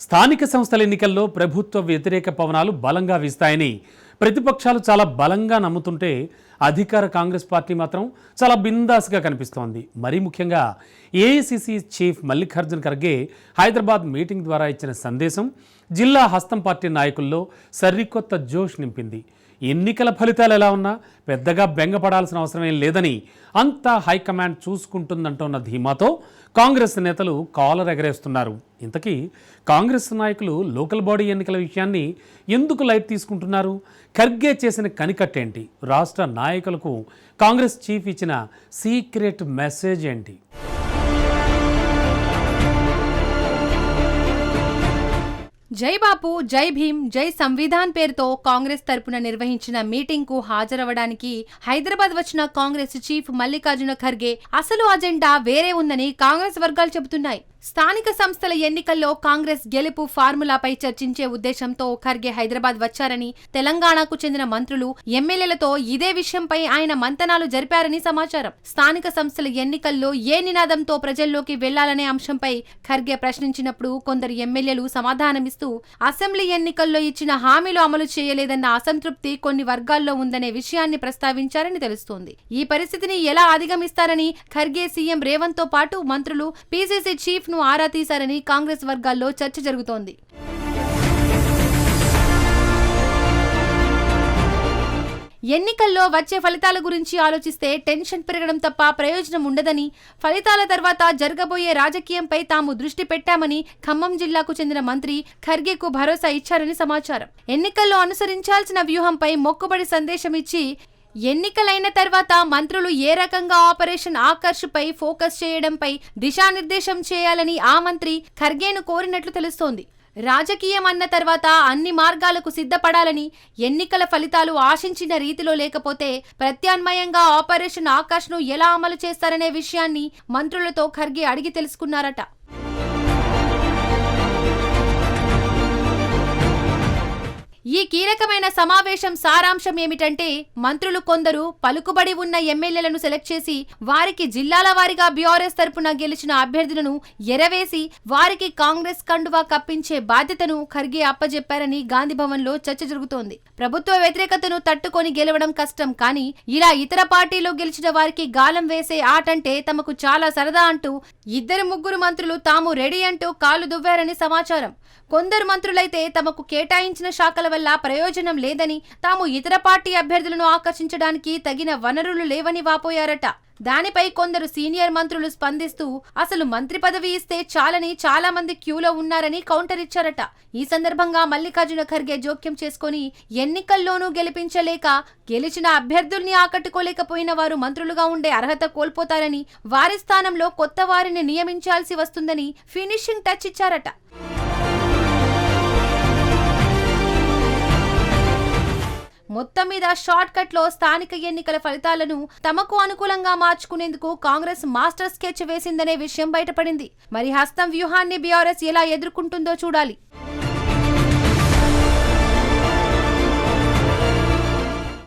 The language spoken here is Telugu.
స్థానిక సంస్థల ఎన్నికల్లో ప్రభుత్వ వ్యతిరేక పవనాలు బలంగా వీస్తాయని ప్రతిపక్షాలు చాలా బలంగా నమ్ముతుంటే అధికార కాంగ్రెస్ పార్టీ మాత్రం చాలా బిందాస్గా కనిపిస్తోంది. మరీ ముఖ్యంగా AICC chief Mallikarjun Kharge Hyderabad meeting ద్వారా ఇచ్చిన సందేశం జిల్లా హస్తం పార్టీ నాయకుల్లో సరికొత్త జోష్ నింపింది. ఎన్నికల ఫలితాలు ఎలా ఉన్నా పెద్దగా బెంగపడాల్సిన అవసరం ఏం లేదని అంతా హైకమాండ్ చూసుకుంటుందంటున్న ధీమాతో కాంగ్రెస్ నేతలు కాలర్ ఎగరేస్తున్నారు. ఇంతకీ కాంగ్రెస్ నాయకులు లోకల్ బాడీ ఎన్నికల విషయాన్ని ఎందుకు లైట్ తీసుకుంటున్నారు? ఖర్గే చేసిన కనికట్టేంటి? రాష్ట్ర నాయకులకు కాంగ్రెస్ చీఫ్ ఇచ్చిన సీక్రెట్ మెసేజ్ ఏంటి? జై బాపు జై భీమ్ జై సంవిధాన్ పేరుతో కాంగ్రెస్ తరపున నిర్వహించిన మీటింగ్కు హాజరవడానికి హైదరాబాద్ వచ్చిన కాంగ్రెస్ చీఫ్ మల్లికార్జున ఖర్గే అసలు అజెండా వేరే ఉందని కాంగ్రెస్ వర్గాలు చెబుతున్నాయి. స్థానిక సంస్థల ఎన్నికల్లో కాంగ్రెస్ గెలుపు ఫార్ములాపై చర్చించే ఉద్దేశంతో ఖర్గే హైదరాబాద్ వచ్చారని తెలంగాణకు చెందిన మంత్రులు ఎమ్మెల్యేలతో ఇదే విషయంపై ఆయన మంతనాలు జరిపారని సమాచారం. స్థానిక సంస్థల ఎన్నికల్లో ఏ నినాదంతో ప్రజల్లోకి వెళ్ళాలనే అంశంపై ఖర్గే ప్రశ్నించినప్పుడు కొందరు ఎమ్మెల్యేలు సమాధానమిస్తూ అసెంబ్లీ ఎన్నికల్లో ఇచ్చిన హామీలు అమలు చేయలేదన్న అసంతృప్తి కొన్ని వర్గాల్లో ఉందనే విషయాన్ని ప్రస్తావించారని తెలుస్తోంది. ఈ పరిస్థితిని ఎలా అధిగమిస్తారని ఖర్గే సీఎం రేవంత్తో పాటు మంత్రులు పీసీసీ చీఫ్ ను ఆరా తీశారని కాంగ్రెస్ వర్గాల్లో చర్చ జరుగుతోంది. ఎన్నికల్లో వచ్చే ఫలితాల గురించి ఆలోచిస్తే టెన్షన్ పెరగడం తప్ప ప్రయోజనం ఉండదని ఫలితాల తర్వాత జరగబోయే రాజకీయంపై తాము దృష్టి పెట్టామని ఖమ్మం జిల్లాకు చెందిన మంత్రి ఖర్గేకు భరోసా ఇచ్చారని సమాచారం. ఎన్నికల్లో అనుసరించాల్సిన వ్యూహంపై మొక్కుబడి సందేశం ఇచ్చి ఎన్నికలైన తర్వాత మంత్రులు ఏ రకంగా ఆపరేషన్ ఆకర్ష్పై ఫోకస్ చేయడంపై దిశానిర్దేశం చేయాలని ఆ మంత్రి ఖర్గేను కోరినట్లు తెలుస్తోంది. రాజకీయం అన్న తర్వాత అన్ని మార్గాలకు సిద్ధపడాలని ఎన్నికల ఫలితాలు ఆశించిన రీతిలో లేకపోతే ప్రత్యామ్నాయంగా ఆపరేషన్ ఆకాష్ను ఎలా అమలు చేస్తారనే విషయాన్ని మంత్రులతో ఖర్గే అడిగి తెలుసుకున్నారట. కీలకమైన సమావేశం సారాంశం ఏమిటంటే మంత్రులు కొందరు పలుకుబడి ఉన్న ఎమ్మెల్యేలను సెలెక్ట్ చేసి వారికి జిల్లాల వారీగా బీఆర్ఎస్ తరపున గెలిచిన అభ్యర్థులను ఎరవేసి వారికి కాంగ్రెస్ కండువా కప్పించే బాధ్యతను ఖర్గే అప్పజెప్పారని గాంధీభవన్లో చర్చ జరుగుతోంది. ప్రభుత్వ వ్యతిరేకతను తట్టుకొని గెలవడం కష్టం కానీ ఇలా ఇతర పార్టీలో గెలిచిన వారికి గాలం వేసే ఆటంటే తమకు చాలా సరదా అంటూ ఇద్దరు ముగ్గురు మంత్రులు తాము రెడీ అంటూ కాలు దువ్వారని సమాచారం. కొందరు మంత్రులైతే తమకు కేటాయించిన శాఖల వల్ల ప్రయోజనం లేదని తాము ఇతర పార్టీ అభ్యర్థులను ఆకర్షించడానికి తగిన వనరులు లేవని వాపోయారట. దానిపై కొందరు సీనియర్ మంత్రులు స్పందిస్తూ అసలు మంత్రి పదవి ఇస్తే చాలని చాలా మంది క్యూలో ఉన్నారని కౌంటర్ ఇచ్చారట. ఈ సందర్భంగా మల్లికార్జున ఖర్గే జోక్యం చేసుకుని ఎన్నికల్లోనూ గెలిపించలేక గెలిచిన అభ్యర్థుల్ని ఆకట్టుకోలేకపోయిన వారు మంత్రులుగా ఉండే అర్హత కోల్పోతారని వారి స్థానంలో కొత్త వారిని నియమించాల్సి వస్తుందని ఫినిషింగ్ టచ్ ఇచ్చారట. మీద షార్ట్ కట్లో స్థానిక ఎన్నికల ఫలితాలను తమకు అనుకూలంగా మార్చుకునేందుకు కాంగ్రెస్ మాస్టర్ స్కెచ్ వేసిందనే విషయం బయటపడింది. మరి హస్తం వ్యూహాన్ని బీఆర్ఎస్ ఎలా ఎదుర్కొంటుందో చూడాలి.